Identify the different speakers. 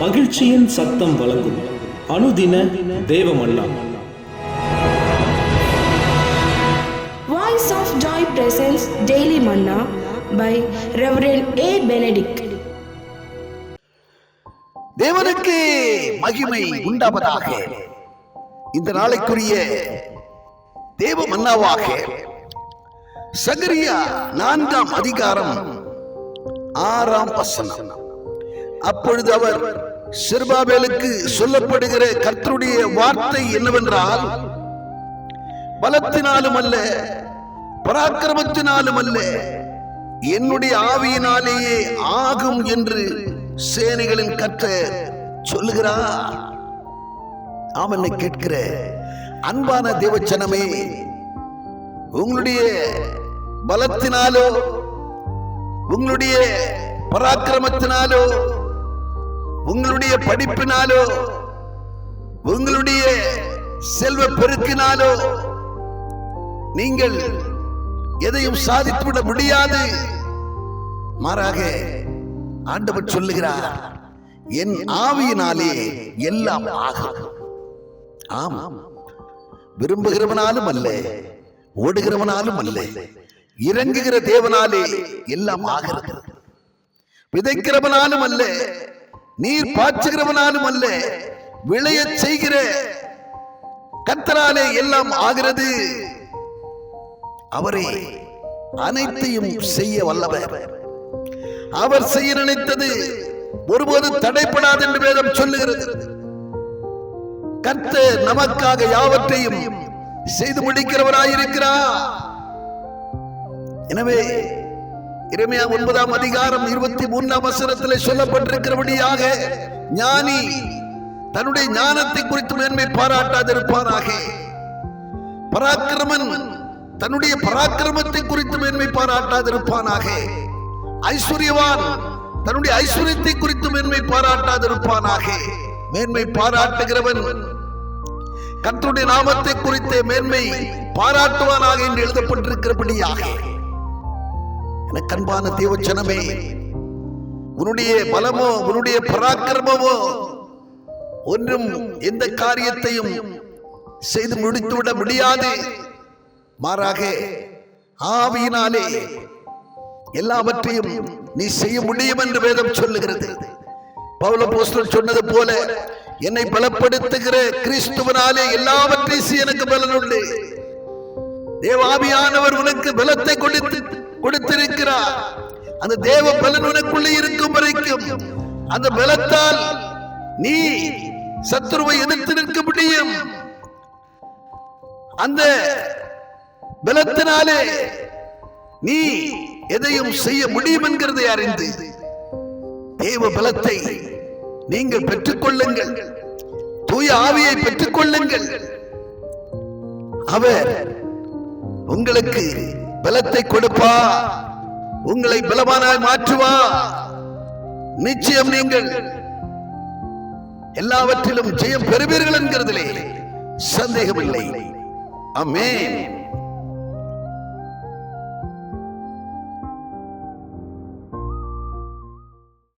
Speaker 1: மகிழ்ச்சியின் சத்தம் வழங்கும் அனுதின தேவமல்லா
Speaker 2: Voice of Joy presents Daily Manna by Reverend A. Benedict.
Speaker 3: தேவனுக்கு மகிமை உண்டாவதாக இந்த நாளைக்குரிய தேவ மன்னாவாக சகரியா நான்காம் அதிகாரம் ஆறாம் வசனம் அப்பொழுது அவர் சிறுபாபேலுக்கு சொல்லப்படுகிற கர்த்தருடைய வார்த்தை என்னவென்றால் பலத்தினாலும் அல்ல பராக்கிரமத்தினாலும் அல்ல என்னுடைய ஆவியினாலேயே ஆகும் என்று சேனைகளின் கற்ற சொல்லுகிறார். ஆமனை கேட்கிற அன்பான தேவச்சனமே உங்களுடைய பலத்தினாலோ உங்களுடைய பராக்கிரமத்தினாலோ உங்களுடைய படிப்பினாலோ உங்களுடைய செல்வ பெருக்கினாலோ நீங்கள் எதையும் சாதித்துவிட முடியாது. மாறாக ஆண்டவர் சொல்லுகிறார் என் ஆவியினாலே எல்லாம் ஆகும். ஆமாம் விரும்புகிறவனாலும் அல்ல ஓடுகிறவனாலும் அல்ல இறங்குகிற தேவனாலே எல்லாம் ஆகிறது. விதைக்கிறவனாலும் அல்ல நீர் பாய்ச்சுகிறவனாலும் அல்ல விளையச் செய்கிற கத்தராலே எல்லாம் ஆகிறது. அவரே அனைத்தையும் செய்ய வல்லவர். அவர் செய்ய நினைத்தது ஒருபோதும் தடைப்படாது என்று வேதம் சொல்லுகிறது. கர்த்தர் நமக்காக யாவற்றையும் செய்து முடிக்கிறவராயிருக்கிறார். எனவே இறைமையா ஒன்பதாம் அதிகாரம் இருபத்தி மூன்றாம் வசனத்தில் சொல்லப்பட்டிருக்கிறபடியாக ஞானி தன்னுடைய ஞானத்தை குறித்து மேன்மை பாராட்டாதிருப்பானாக. பராக்கிரமன் தன்னுடைய பராக்கிரமத்தை குறித்து மேன்மை பாராட்டாதிருப்பானாக. ஐஸ்வர்யவான் தன்னுடைய ஐஸ்வர்யத்தை குறித்து மேன்மை பாராட்டாதிருப்பானாக. மேன்மை பாராட்டுகிறவன் கர்த்தருடைய நாமத்தை குறித்து மேன்மை பாராட்டுவானாக என்று எழுதப்பட்டிருக்கிறபடியாக. எனக்கு அன்பான தேவச்சனமே உன்னுடைய பலமோ உன்னுடைய பராக்கிரமமோ ஒன்றும் எந்த காரியத்தையும் செய்து முடித்துவிட முடியாது. மாறாக ஆவியினாலே எல்லாவற்றையும் நீ செய்ய முடியும் என்று வேதம் சொல்லுகிறது. பவுல போஸ்டர் சொன்னது போல என்னை பலப்படுத்துகிற கிறிஸ்துவனாலே எல்லாவற்றையும் செய்ய எனக்கு பலன் உண்டு. தேவாபியானவர் உனக்கு பலத்தை கொடுத்து கொடுத்திருக்கிறார். அந்த தேவ பலன் உனக்குள்ளே இருக்கும் வரைக்கும் அந்த பலத்தால் நீ சத்துருவை எதிர்த்து நிற்க முடியும். அந்த பலத்தினாலே நீ எதையும் செய்ய முடியும் என்கிறதை அறிந்து தேவ பலத்தை நீங்கள் பெற்றுக்கொள்ளுங்கள். தூய ஆவியை பெற்றுக்கொள்ளுங்கள். அவர் உங்களுக்கு பலத்தை கொடுப்பா. உங்களை பலமானாய் மாற்றுவா. நிச்சயம் நீங்கள் எல்லாவற்றிலும் ஜெயம் பெறுவீர்கள் என்கிறதிலே சந்தேகமில்லை. அமேன்